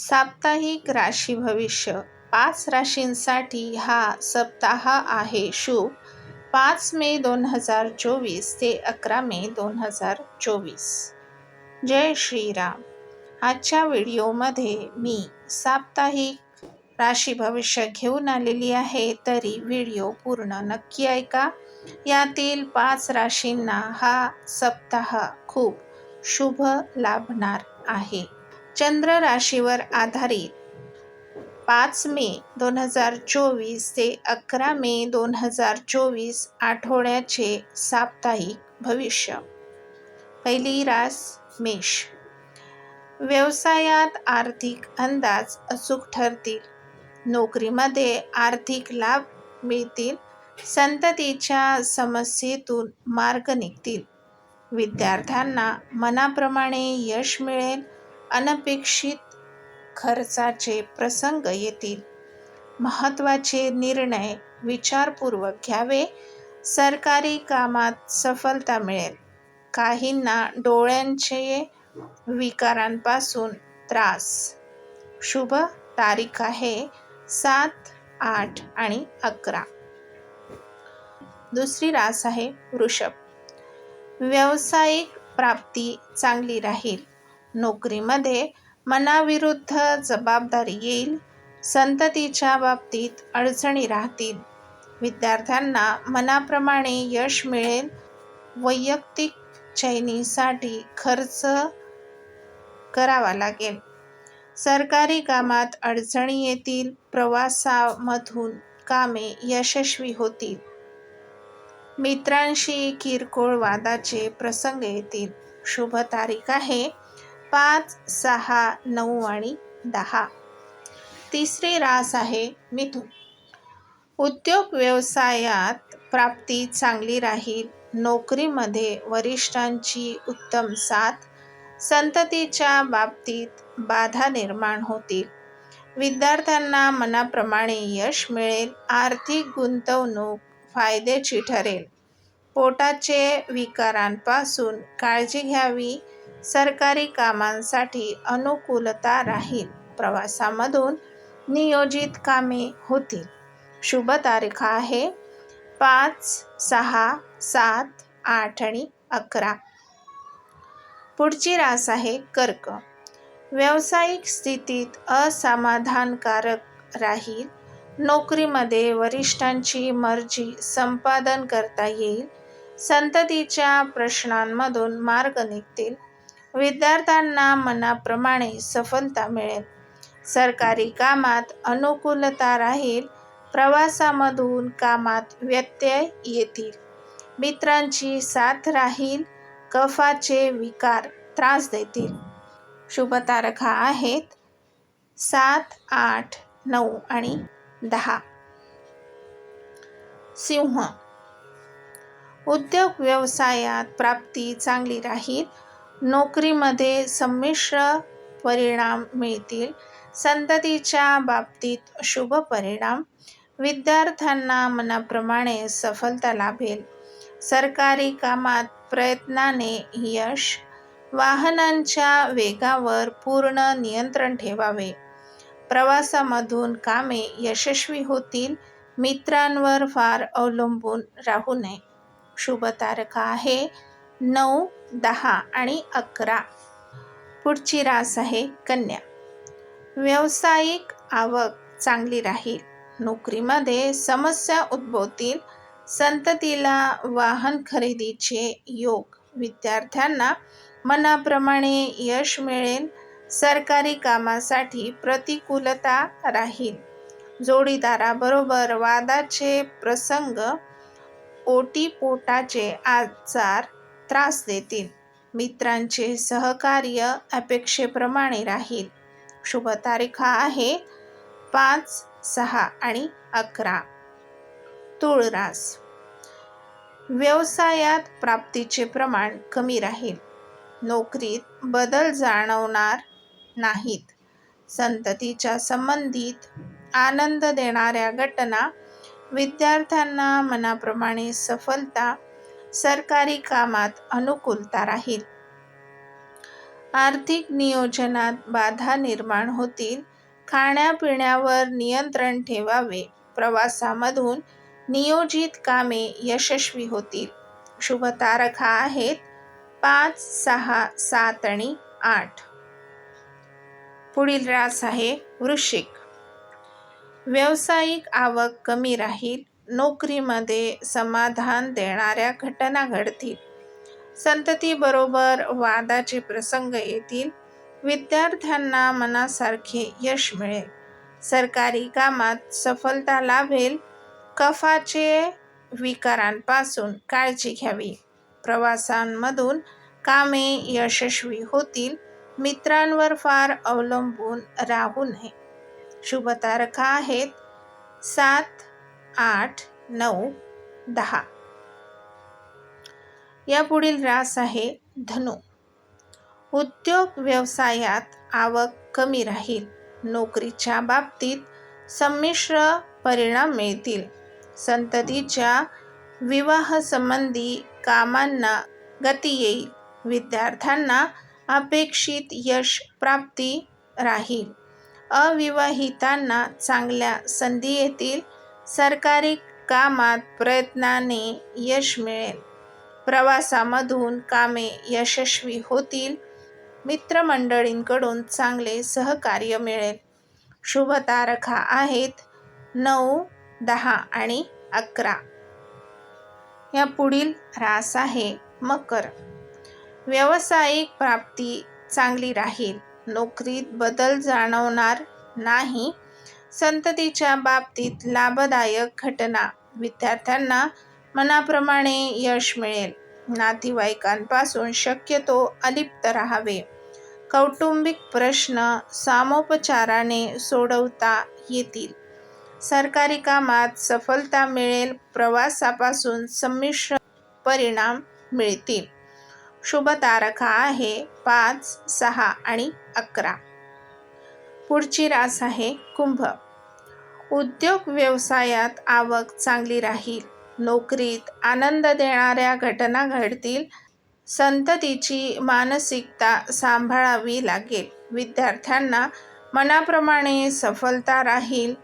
साप्ताहिक राशी भविष्य. पाच राशींसाठी हा सप्ताह आहे शुभ. पाच मे दोन हजार चोवीस ते अकरा मे दोन हजार चोवीस. जय श्रीराम. आजच्या व्हिडिओमध्ये मी साप्ताहिक राशी भविष्य घेऊन आलेली आहे तरी व्हिडिओ पूर्ण नक्की ऐका. यातील पाच राशींना हा सप्ताह खूप शुभ लाभणार आहे. चंद्र राशीवर आधारित पाच मे दोन हजार चोवीस ते अकरा मे दोन हजार चोवीस आठवड्याचे साप्ताहिक भविष्य. पहिली रास मेष. व्यवसायात आर्थिक अंदाज अचूक ठरतील. नोकरीमध्ये आर्थिक लाभ मिळतील. संततीच्या समस्येतून मार्ग निघतील. विद्यार्थ्यांना मनाप्रमाणे यश मिळेल. अनपेक्षित खर्चाचे प्रसंग येतील. महत्त्वाचे निर्णय विचारपूर्वक घ्यावे. सरकारी कामात सफलता मिळेल. काहींना डोळ्यांचे विकारांपासून त्रास. शुभ तारीख आहे सात आठ आणि अकरा. दुसरी रास आहे वृषभ. व्यावसायिक प्राप्ती चांगली राहील. नोकरीमध्ये मनाविरुद्ध जबाबदारी येईल. संततीच्या बाबतीत अडचणी राहतील. विद्यार्थ्यांना मनाप्रमाणे यश मिळेल. वैयक्तिक चैनीसाठी खर्च करावा लागेल. सरकारी कामात अडचणी येतील. प्रवासामधून कामे यशस्वी होतील. मित्रांशी किरकोळ वादाचे प्रसंग येतील. शुभ तारीख आहे. पाच सहा नऊ आणि दहा. तिसरी रास आहे मिथुन. उद्योग व्यवसायात प्राप्ती चांगली राहील. नोकरीमध्ये वरिष्ठांची उत्तम साथ. संततीच्या बाबतीत बाधा निर्माण होतील. विद्यार्थ्यांना मनाप्रमाणे यश मिळेल. आर्थिक गुंतवणूक फायद्याची ठरेल. पोटाचे विकारांपासून काळजी घ्यावी. सरकारी कामांसाठी अनुकूलता राहील. प्रवासामधून नियोजित कामे होतील. शुभ तारखा आहे पाच सहा सात आठ आणि अकरा. पुढची रास आहे कर्क. व्यावसायिक स्थितीत असमाधानकारक राहील. नोकरीमध्ये वरिष्ठांची मर्जी संपादन करता येईल. संततीच्या प्रश्नांमधून मार्ग निघतील. विद्यार्थ्यांना मनाप्रमाणे सफलता मिळेल. सरकारी कामात अनुकूलता राहील. प्रवासामधून कामात व्यत्यय येतील. मित्रांची साथ राहील. कफाचे विकार त्रास देतील. शुभ तारखा आहेत सात आठ नऊ आणि दहा. सिंह. उद्योग व्यवसायात प्राप्ती चांगली राहील. नोकरीमध्ये संमिश्र परिणाम मिळतील. संततीच्या बाबतीत शुभ परिणाम. विद्यार्थ्यांना मनाप्रमाणे सफलता लाभेल. सरकारी कामात प्रयत्नाने यश. वाहनांच्या वेगावर पूर्ण नियंत्रण ठेवावे. प्रवासामधून कामे यशस्वी होतील. मित्रांवर फार अवलंबून राहू नये. शुभ तारखा आहे नऊ दहा आणि अकरा. पुढची रास आहे कन्या. व्यावसायिक आवक चांगली राहील. नोकरीमध्ये समस्या उद्भवतील. संततीला वाहन खरेदीचे योग. विद्यार्थ्यांना मनाप्रमाणे यश मिळेल. सरकारी कामासाठी प्रतिकूलता राहील. जोडीदाराबरोबर वादाचे प्रसंग ओटीपोटाचे आजार त्रास देतील. मित्रांचे सहकार्य अपेक्षेप्रमाणे राहील. शुभ तारीखा आहे पाच सहा आणि अकरा. तुळरास व्यवसायात प्राप्तीचे प्रमाण कमी राहील. नोकरीत बदल जाणवणार नाहीत. संततीच्या संबंधित आनंद देणाऱ्या घटना विद्यार्थ्यांना मनाप्रमाणे सफलता सरकारी कामात अनुकूलता राहील. आर्थिक नियोजनात बाधा निर्माण होतील. खाण्यापिण्यावर नियंत्रण ठेवावे. प्रवासामधून नियोजित कामे यशस्वी होतील. शुभ तारखा आहेत पाच सहा सात आणि आठ. पुढील रास आहे वृश्चिक. व्यावसायिक आवक कमी राहील. नोकरीमध्ये समाधान देणाऱ्या घटना घडतील. संततीबरोबर वादाचे प्रसंग येतील. विद्यार्थ्यांना मनासारखे यश मिळेल. सरकारी कामात सफलता लाभेल. कफाचे विकारांपासून काळजी घ्यावी. प्रवासांमधून कामे यशस्वी होतील. मित्रांवर फार अवलंबून राहू नये. शुभ तारखा आहेत. सात आठ नऊ दहा. या पुढील रास आहे धनु. उद्योग व्यवसायात आवक कमी राहील. नोकरीच्या बाबतीत संमिश्र परिणाम मिळतील. संततीच्या विवाहसंबंधी कामांना गती येईल. विद्यार्थ्यांना अपेक्षित यश प्राप्ती राहील. अविवाहितांना चांगल्या संधी येतील. सरकारी कामात प्रयत्नाने यश मिळेल. प्रवासामधून कामे यशस्वी होतील. मित्रमंडळींकडून चांगले सहकार्य मिळेल. शुभ तारखा आहेत नऊ दहा आणि अकरा. या पुढील रास आहे मकर. व्यावसायिक प्राप्ती चांगली राहील. नोकरीत बदल जाणवणार नाही. संततीच्या बाबतीत लाभदायक घटना. विद्यार्थ्यांना मनाप्रमाणे यश मिळेल. नातेवाईकांपासून शक्यतो अलिप्त राहावे. कौटुंबिक प्रश्न सामोपचाराने सोडवता येतील. सरकारी कामात सफलता मिळेल प्रवासापासून संमिश्र परिणाम मिळतील. शुभ तारखा आहे पाच सहा आणि अकरा. पुढची रास आहे. कुंभ. उद्योग व्यवसायात आवक चांगली राहील. नोकरीत आनंद देणाऱ्या घटना घडतील. संततीची मानसिकता सांभाळावी लागेल. विद्यार्थ्यांना मनाप्रमाणे सफलता राहील.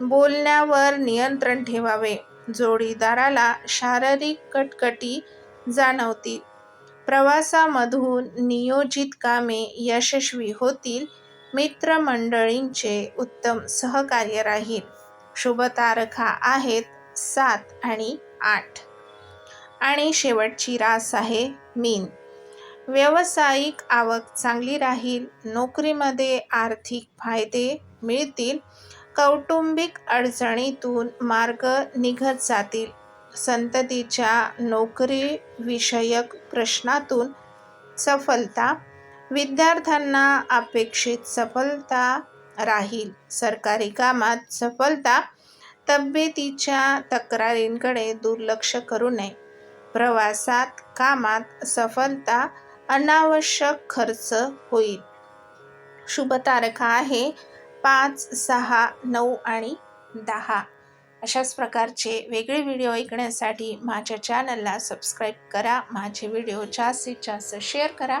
बोलण्यावर नियंत्रण ठेवावे. जोडीदाराला शारीरिक कटकटी जाणवतील. प्रवासामधून नियोजित कामे यशस्वी होतील. मित्रमंडळींचे उत्तम सहकार्य राहील. शुभ तारखा आहेत सात आणि आठ. आणि शेवटची रास आहे मीन. व्यावसायिक आवक चांगली राहील नोकरीमध्ये आर्थिक फायदे मिळतील कौटुंबिक अडचणीतून मार्ग निघत जातील. संततीच्या नोकरीविषयक प्रश्नातून सफलता विद्यार्थ्यांना अपेक्षित सफलता राहील. सरकारी कामात सफलता तब्येतीच्या तक्रारींकडे दुर्लक्ष करू नये. प्रवासात कामात सफलता अनावश्यक खर्च होईल. शुभ तारखा आहे पाच सहा नऊ आणि दहा. अशाच प्रकारचे वेगळे व्हिडिओ ऐकण्यासाठी माझ्या चॅनलला सबस्क्राईब करा. माझे व्हिडिओ जास्तीत जास्त शेअर करा.